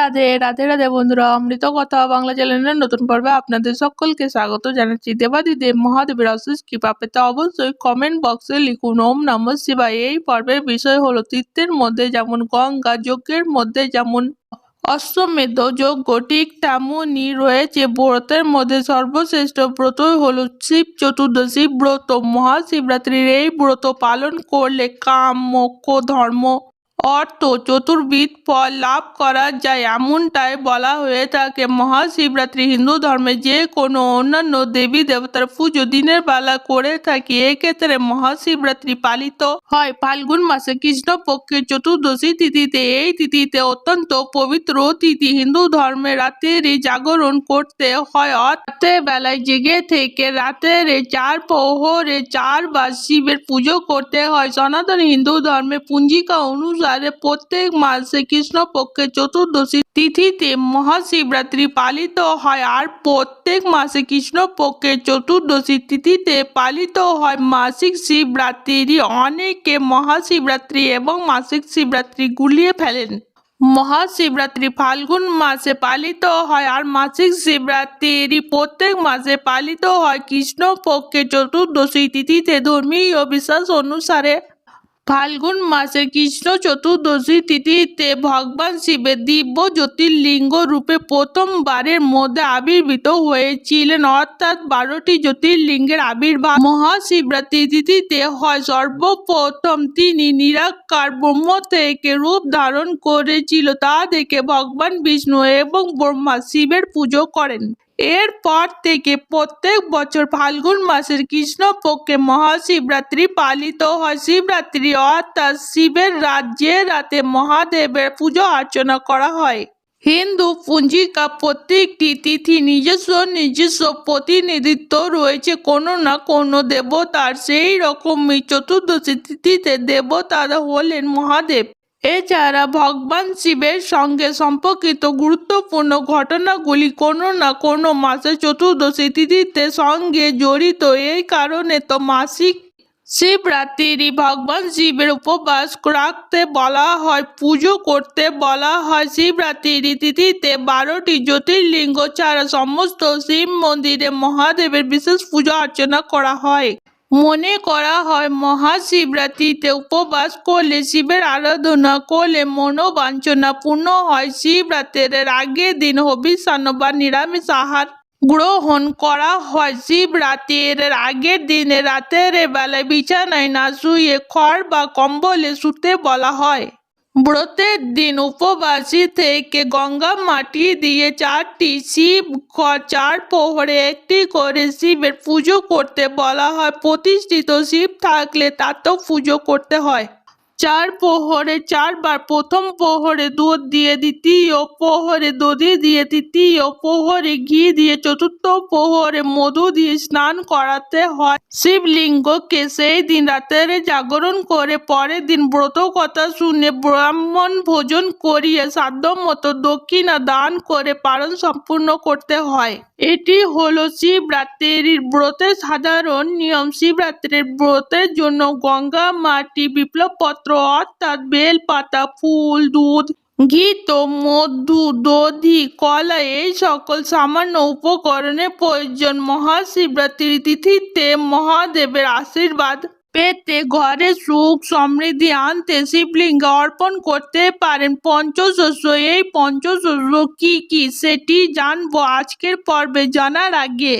রাধে রাধে রাধে বন্ধুরা, অমৃত কথা বাংলা চ্যানেলের নতুন পর্বে আপনাদের সকলকে স্বাগত জানাচ্ছি। দেবাদিদেব মহাদেবের অশেষ কৃপা পেতে অবশ্যই কমেন্ট বক্সে লিখুন, ওম নম শিবায়। এই পর্বের বিষয় হলো তীর্থের মধ্যে যেমন গঙ্গা, যজ্ঞের মধ্যে যেমন অশ্বমেধ, যজ্ঞ, ঠিক তেমনই রয়েছে ব্রতের মধ্যে। সর্বশ্রেষ্ঠ ব্রতই হলো শিব চতুর্দশী ব্রত। মহাশিবরাত্রির এই ব্রত পালন করলে কাম, মোক্ষ, ধর্ম অর্থ চতুর্বিধ ফল লাভ করা যায় এমনটাই বলা হয়ে থাকে। মহাশিবরাত্রি হিন্দু ধর্মে যে কোনো অন্যান্য দেবী দেবতার পুজো দিনের বেলা করে থাকি। এক্ষেত্রে মহাশিবরাত্রি পালিত হয় ফাল্গুন মাসে কৃষ্ণপক্ষের চতুর্দশী তিথিতে। এই তিথিতে অত্যন্ত পবিত্র তিথি। হিন্দু ধর্মে রাতের জাগরণ করতে হয়। অর্থে বেলায় জেগে থেকে রাতের চার প্রহরে চারবার শিবের পুজো করতে হয়। সনাতন হিন্দু ধর্মে পুঞ্জিকা অনুসারে প্রত্যেক মাসে কৃষ্ণপক্ষের চতুর্দশী তিথিতে মহাশিবরাত্রি পালিত হয় আর প্রত্যেক মাসে কৃষ্ণপক্ষের চতুর্দশী তিথিতে পালিত হয় মাসিক শিবরাত্রি অনেকে মহাশিবরাত্রি এবং মাসিক শিবরাত্রি গুলিয়ে ফেলেন। মহাশিবরাত্রি ফাল্গুন মাসে পালিত হয় আর মাসিক শিবরাত্রি প্রত্যেক মাসে পালিত হয় কৃষ্ণপক্ষের চতুর্দশী তিথিতে ধর্মীয় বিশ্বাস অনুসারে। ফাল্গুন মাসে কৃষ্ণ চতুর্দশী তিথিতে ভগবান শিবের দিব্য জ্যোতির্লিঙ্গ রূপে প্রথমবারের মধ্যে আবির্ভূত হয়েছিলেন। অর্থাৎ বারোটি জ্যোতির্লিঙ্গের আবির্ভাব মহাশিবরাত্রি তিথিতে হয়। সর্বপ্রথম তিনি নিরাকার ব্রহ্ম থেকে রূপ ধারণ করেছিল। তা দেখে ভগবান বিষ্ণু এবং ব্রহ্মা শিবের পুজো করেন। এরপর থেকে প্রত্যেক বছর ফাল্গুন মাসের কৃষ্ণপক্ষে মহাশিবরাত্রি পালিত হয়। শিবরাত্রি অর্থাৎ শিবের রাজ্যে রাতে মহাদেবের পুজো অর্চনা করা হয়। হিন্দু পঞ্জিকা প্রত্যেকটি তিথি নিজস্ব নিজস্ব প্রতিনিধিত্ব রয়েছে। কোনো না কোনো দেবতার সেই রকমই চতুর্দশী তিথিতে দেবতারা হলেন মহাদেব। এছাড়া ভগবান শিবের সঙ্গে সম্পর্কিত গুরুত্বপূর্ণ ঘটনাগুলি কোনো না কোনো মাসে চতুর্দশী তিথিতে সঙ্গে জড়িত। এই কারণে তো মাসিক শিবরাত্রি ভগবান শিবের উপবাস রাখতে বলা হয়, পুজো করতে বলা হয়। শিবরাত্রি তিথিতে বারোটি জ্যোতির্লিঙ্গ ছাড়া সমস্ত শিব মন্দিরে মহাদেবের বিশেষ পূজা অর্চনা করা হয়। মনে করা হয়, মহাশিবরাত্রিতে উপবাস করলে শিবের আরাধনা করলে মনোবাঞ্ছনা পূর্ণ হয়। শিবরাত্রের আগের দিন হবিষ্যান্ন বা নিরামিষ আহার গ্রহণ করা হয়। শিবরাত্রির আগের দিনে রাতের বেলায় বিছানায় না শুয়ে খড় বা কম্বলে শুতে বলা হয়। ব্রতের দিন উপবাসী থেকে গঙ্গা মাটি দিয়ে চারটি শিব চার প্রহরে একটি করে শিবের পুজো করতে বলা হয়। প্রতিষ্ঠিত শিব থাকলে তাতেও পুজো করতে হয়। চার প্রহরে চারবার প্রথম প্রহরে দুধ দিয়ে, দ্বিতীয় প্রহরে দধি দিয়ে, তৃতীয় প্রহরে ঘি দিয়ে, চতুর্থ প্রহরে মধু দিয়ে স্নান করাতে হয়। শিবলিঙ্গকে সেই দিন রাতের জাগরণ করে পরের দিন ব্রত কথা শুনে ব্রাহ্মণ ভোজন করিয়ে সাধ্য মতো দক্ষিণা দান করে পালন সম্পূর্ণ করতে হয়। এটি হলো শিবরাত্রির ব্রতের সাধারণ নিয়ম। শিবরাত্রির ব্রতের জন্য গঙ্গা, মাটি, বিপ্লব পত্র অর্থাৎ বেলপাতা, ফুল, দুধ ঘিত মধু, দধি, কলা, এই সকল সামান্য উপকরণের প্রয়োজন। মহাশিবরাত্রির তিথিতে মহাদেবের আশীর্বাদ পেতে ঘরে সুখ সমৃদ্ধি আনতে শিবলিঙ্গে অর্পণ করতে পারেন। পঞ্চশস্য, এই পঞ্চশস্য কি কি? সেটি জানব আজকের পর্বে জানার আগে।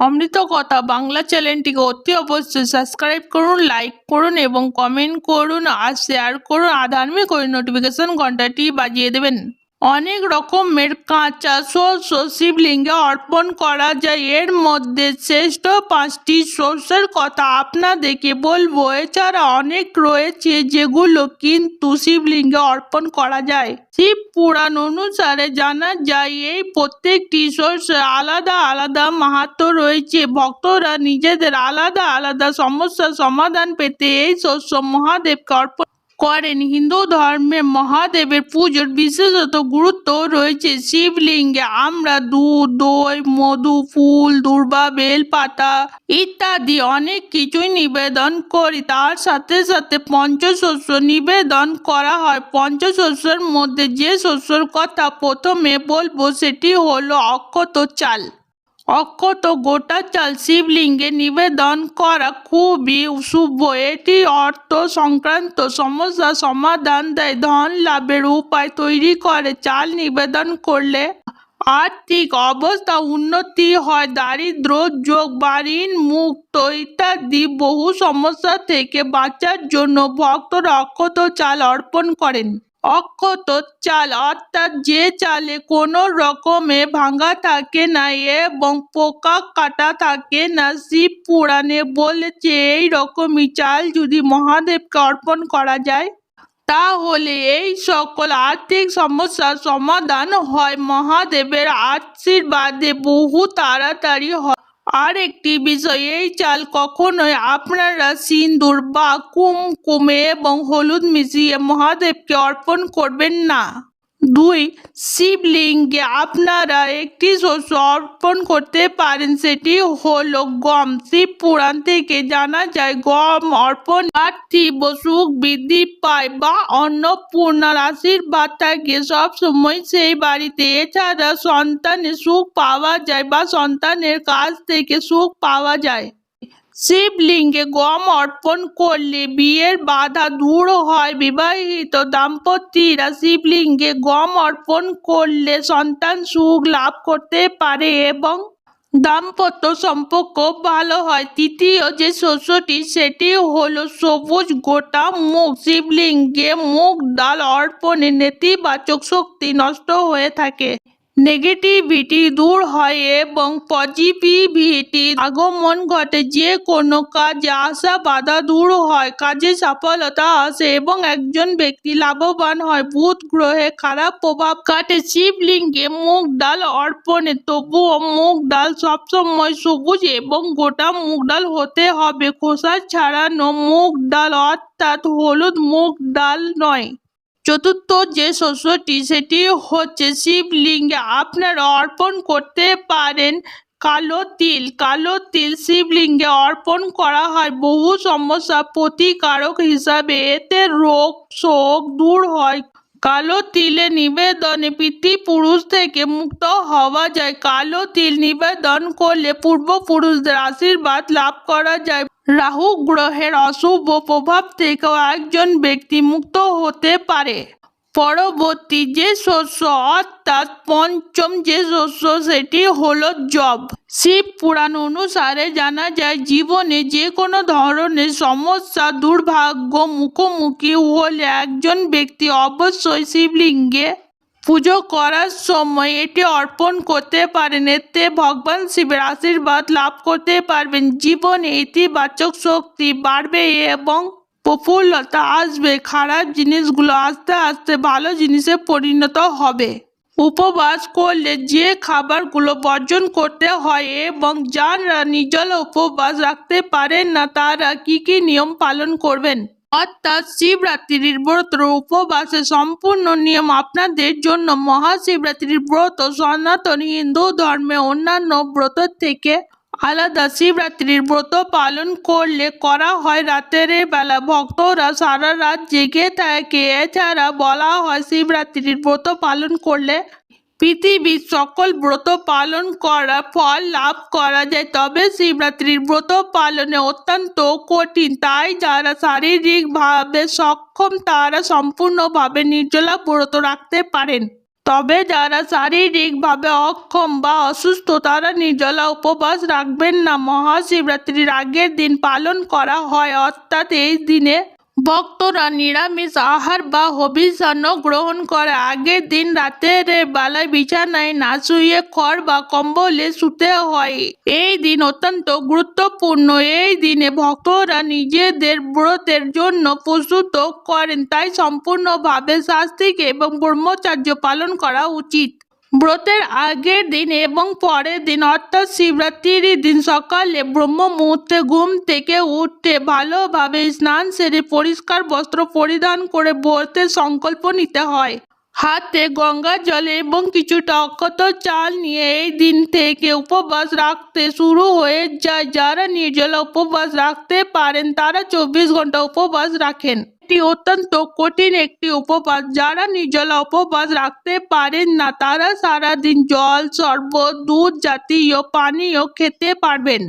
অমৃত কথা বাংলা চ্যানেলটিকে অতি অবশ্যই সাবস্ক্রাইব করুন লাইক করুন এবং কমেন্ট করুন আর শেয়ার করুন। আর ধার্মিক নোটিফিকেশন ঘন্টাটি বাজিয়ে দেবেন। অনেক রকমের কাঁচা শস্য শিবলিঙ্গে অর্পণ করা যায়। এর মধ্যে শ্রেষ্ঠ পাঁচটি শস্যের কথা আপনাদেরকে বলব। এছাড়া অনেক রয়েছে যেগুলো কিন্তু শিবলিঙ্গে অর্পণ করা যায়। শিব পুরাণ অনুসারে জানা যায়, এই প্রত্যেকটি শস্য আলাদা আলাদা মাহাত্ম রয়েছে। ভক্তরা নিজেদের আলাদা আলাদা সমস্যার সমাধান পেতে এই শস্য মহাদেবকে অর্পণ করেন। হিন্দু ধর্মে মহাদেবের পুজোর বিশেষত গুরুত্ব রয়েছে শিবলিঙ্গে। আমরা দুধ, দই, মধু, ফুল, দুর্বা বেল পাতা ইত্যাদি অনেক কিছুই নিবেদন করি। তার সাথে সাথে পঞ্চশস্য নিবেদন করা হয়। পঞ্চশস্যের মধ্যে যে শস্যর কথা প্রথমে বলব সেটি হলো অক্ষত চাল। অক্ষত গোটা চাল শিবলিঙ্গে নিবেদন করা খুবই শুভ। এটি অর্থ সংক্রান্ত সমস্যা সমাধান দেয়। ধন লাভের উপায় তৈরি করে চাল নিবেদন করলে আর্থিক অবস্থা উন্নতি হয়। দারিদ্র যোগ বাড়ির মুক্ত ইত্যাদি বহু সমস্যা থেকে বাঁচার জন্য ভক্তরা অক্ষত চাল অর্পণ করেন। অক্ষত চাল অর্থাৎ যে চালে কোনো রকমে ভাঙা থাকে না, এবং পোকা কাটা থাকে না, শিব পুরাণে বলেছে এই রকমই চাল যদি মহাদেবকে অর্পণ করা যায়, তাহলে এই সকল আর্থিক সমস্যার সমাধান হয়। মহাদেবের আশীর্বাদে বহু তাড়াতাড়ি হয়। আর একটি বিষয়, এই চাল কখনোই আপনারা সিন্দুর বা কুমকুমে এবং হলুদ মিশিয়ে মহাদেবকে অর্পণ করবেন না। দুই শিবলিঙ্গে আপনারা একটি শস্য অর্পণ করতে পারেন। সেটি হল গম। শিব পুরাণ থেকে জানা যায়, গম অর্পণ পার্থিব সুখ বৃদ্ধি পায় বা অন্নপূর্ণার আশীর্বাদ থাকে সবসময় সেই বাড়িতে। এছাড়া সন্তানের সুখ পাওয়া যায় বা সন্তানের কাছ থেকে সুখ পাওয়া যায়। শিবলিঙ্গে গম অর্পণ করলে বিয়ের বাধা দূর হয়। বিবাহিত দাম্পত্যরা শিবলিঙ্গে গম অর্পণ করলে সন্তান সুখ লাভ করতে পারে এবং দাম্পত্য সম্পর্ক ভালো হয়। তৃতীয় যে শস্যটি, সেটি হলো সবুজ গোটা মুখ শিবলিঙ্গে মুগ ডাল অর্পণে নেতিবাচক শক্তি নষ্ট হয়ে থাকে। নেগেটিভিটি দূর হয় এবং পজিটিভিটি আগমন ঘটে। যে কোনো কাজে আসা বাধা দূর হয়, কাজে সফলতা আসে এবং একজন ব্যক্তি লাভবান হয়। বুধ গ্রহে খারাপ প্রভাব কাটে। শিবলিঙ্গে মুগ ডাল অর্পণে, তবুও মুগ ডাল সবসময় সবুজ এবং গোটা মুগ ডাল হতে হবে। খোসা ছাড়ানো মুগ ডাল অর্থাৎ হলুদ মুগ ডাল নয়। চতুর্থ যে শস্যটি সেটি হচ্ছে শিবলিঙ্গে আপনারা অর্পণ করতে পারেন কালো তিল। কালো তিল শিবলিঙ্গে অর্পণ করা হয়। বহু সমস্যা প্রতিকারক হিসাবে এতে রোগ, শোক দূর হয়। কালো তিলে নিবেদনে পিতৃপুরুষ থেকে মুক্ত হওয়া যায়। কালো তিল নিবেদন করলে পূর্বপুরুষদের আশীর্বাদ লাভ করা যায়। রাহু গ্রহের অশুভ প্রভাব থেকেও একজন ব্যক্তি মুক্ত হতে পারে। পরবর্তী যে শস্য, অর্থাৎ পঞ্চম যে শস্য, সেটি হলো জব। শিব পুরাণ অনুসারে জানা যায়, জীবনে যে কোনো ধরনের সমস্যা, দুর্ভাগ্য, মুখোমুখি হলে একজন ব্যক্তি অবশ্যই শিবলিঙ্গে পুজো করার সময় এটি অর্পণ করতে পারেন। এতে ভগবান শিবের আশীর্বাদ লাভ করতে পারবেন। জীবনে ইতিবাচক শক্তি বাড়বে এবং প্রফুল্লতা আসবে। খারাপ জিনিসগুলো আস্তে আস্তে ভালো জিনিসে পরিণত হবে। উপবাস করলে যে খাবারগুলো বর্জন করতে হয় এবং যারা নির্জলা উপবাস রাখতে পারেন না, তারা কি কি নিয়ম পালন করবেন? অর্থাৎ শিবরাত্রির ব্রত উপবাসের সম্পূর্ণ নিয়ম আপনাদের জন্য মহাশিবরাত্রির ব্রত, সনাতন হিন্দু ধর্মে অন্যান্য ব্রত থেকে আলাদা শিবরাত্রির ব্রত পালন করলে করা হয় রাতের বেলা। ভক্তরা সারা রাত জেগে থাকে। এছাড়া বলা হয় শিবরাত্রির ব্রত পালন করলে পৃথিবীর সকল ব্রত পালন করা, ফল লাভ করা যায়, তবে শিবরাত্রির ব্রত পালনে অত্যন্ত কঠিন। তাই যারা শারীরিকভাবে সক্ষম, তারা সম্পূর্ণভাবে নির্জলা ব্রত রাখতে পারেন। তবে যারা শারীরিকভাবে অক্ষম বা অসুস্থ, তারা নির্জলা উপবাস রাখবেন না। মহাশিবরাত্রির আগের দিন পালন করা হয়, অর্থাৎ এই দিনে ভক্তরা নিরামিষ আহার বা হবিষান্ন গ্রহণ করে। আগের দিন রাতের বেলায় বিছানায় না শুয়ে খড় বা কম্বলে শুতে হয়। এই দিন অত্যন্ত গুরুত্বপূর্ণ। এই দিনে ভক্তরা নিজেদের ব্রতের জন্য প্রস্তুত করেন। তাই সম্পূর্ণভাবে শাস্তিক এবং ব্রহ্মচর্য পালন করা উচিত। ব্রতের আগের দিন এবং পরের দিন, অর্থাৎ শিবরাত্রির দিন সকালে ব্রহ্ম মুহূর্তে ঘুম থেকে উঠতে ভালোভাবে স্নান সেরে পরিষ্কার বস্ত্র পরিধান করে ব্রতের সংকল্প নিতে হয়। হাতে গঙ্গা জল এবং কিছুটা অক্ষত চাল নিয়ে এই দিন থেকে উপবাস রাখতে শুরু হয়ে যায়। যারা নির্জলা উপবাস রাখতে পারেন, তারা চব্বিশ ঘণ্টা উপবাস রাখেন। এটি অত্যন্ত কঠিন একটি উপবাস। যারা নির্জলা উপবাস রাখতে পারেন না, তারা সারাদিন জল, শরবত, দুধ জাতীয় পানীয় খেতে পারবেন।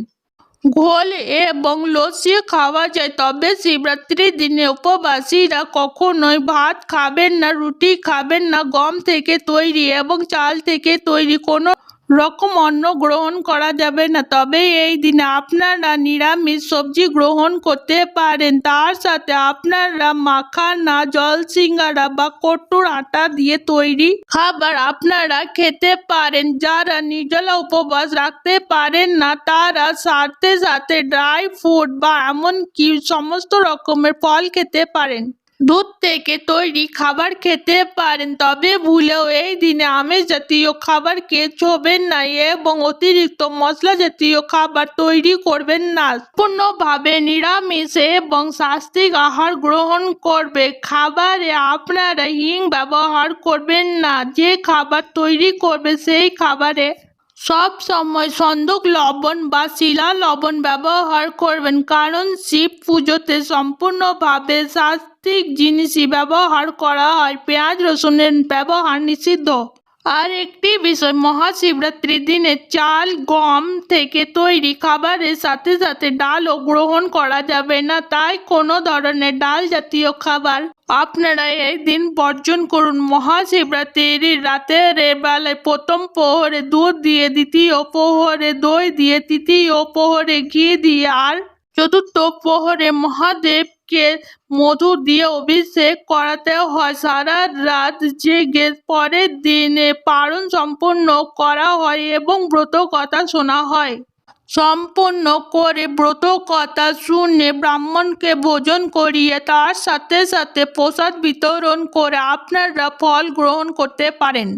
ঘোল এবং লস্যি খাওয়া যায়, তবে শিবরাত্রির দিনে উপবাসীরা কখনোই ভাত খাবেন না, রুটি খাবেন না, গম থেকে তৈরি এবং চাল থেকে তৈরি কোনো রকম অন্ন গ্রহণ করা যাবে না। তবে এই দিনে আপনারা নিরামিষ সবজি গ্রহণ করতে পারেন। তার সাথে আপনারা মাখানা জল সিঙ্গারা বা কটুর আটা দিয়ে তৈরি খাবার আপনারা খেতে পারেন। যারা নির্জলা উপবাস রাখতে পারেন না, তারা সাথে সাথে ড্রাই ফ্রুট বা এমনকি সমস্ত রকমের ফল খেতে পারেন। দুধ থেকে তৈরি খাবার খেতে পারেন, তবে ভুলেও এই দিনে আমিষ জাতীয় খাবার খেয়ে ছোবেন না এবং অতিরিক্ত মশলা জাতীয় খাবার তৈরি করবেন না। সম্পূর্ণভাবে নিরামিষ এবং শাস্তিক আহার গ্রহণ করবে। খাবারে আপনারা হিং ব্যবহার করবেন না, যে খাবার তৈরি করবে সেই খাবারে সব সময় সন্দক লবণ বা শিলা লবণ ব্যবহার করবেন, কারণ শিব পুজোতে সম্পূর্ণভাবে সাত্বিক জিনিসই ব্যবহার করা হয়। পেঁয়াজ রসুনের ব্যবহার নিষিদ্ধ। আর একটি বিষয়, মহাশিবরাত্রির দিনে চাল, গম থেকে তৈরি খাবারের সাথে সাথে ডালও গ্রহণ করা যাবে না। তাই কোনো ধরনের ডাল জাতীয় খাবার আপনারা এই দিন বর্জন করুন। মহাশিবরাত্রির রাতের বেলায় প্রথম প্রহরে দুধ দিয়ে, দ্বিতীয় প্রহরে দই দিয়ে, তৃতীয় প্রহরে ঘি দিয়ে, আর চতুর্থ প্রহরে মহাদেবকে মধু দিয়ে অভিষেক করাতে হয়। সারা রাত জেগে পরের দিনে পারণ সম্পন্ন করা হয় এবং ব্রত কথা শোনা হয়। সম্পন্ন করে ব্রত কথা শুনে ব্রাহ্মণকে ভোজন করিয়ে তার সাথে সাথে প্রসাদ বিতরণ করে আপনারা ফল গ্রহণ করতে পারেন।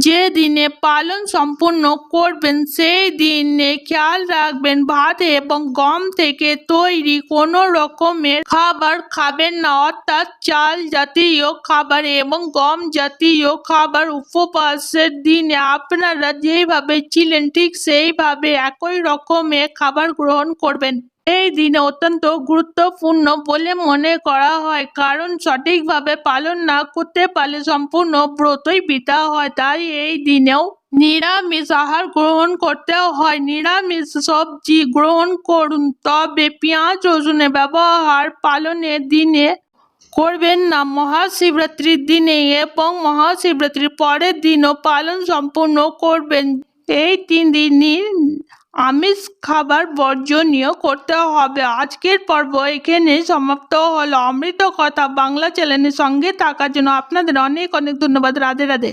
যে দিনে পালন সম্পূর্ণ করবেন সেই দিনে খেয়াল রাখবেন, ভাত এবং গম থেকে তৈরি কোনো রকমের খাবার খাবেন না। অর্থাৎ চাল জাতীয় খাবার এবং গম জাতীয় খাবার উপবাসের দিনে আপনারা যেভাবে ছিলেন, ঠিক সেইভাবে একই রকমের খাবার গ্রহণ করবেন। এই দিনে অত্যন্ত গুরুত্বপূর্ণ বলে মনে করা হয়। কারণ সঠিকভাবে পালন না করতে পারলে সম্পূর্ণ ব্রতই বৃথা হয়। তাই এই দিনেও নিরামিষ আহার গ্রহণ করতে হয়। নিরামিষ সবজি গ্রহণ করুন। তবে পেঁয়াজ রসুনের ব্যবহার পালনের দিনে করবেন না। মহাশিবরাত্রির দিনে এবং মহাশিবরাত্রির পরের দিনও পালন সম্পূর্ণ করবেন। এই তিন দিনই আমিষ খাবার বর্জনীয় করতে হবে। আজকের পর্ব এখানে সমাপ্ত হলো। অমৃত কথা বাংলা চ্যানেলের সঙ্গে থাকার জন্য আপনাদের অনেক অনেক ধন্যবাদ। রাধে রাধে।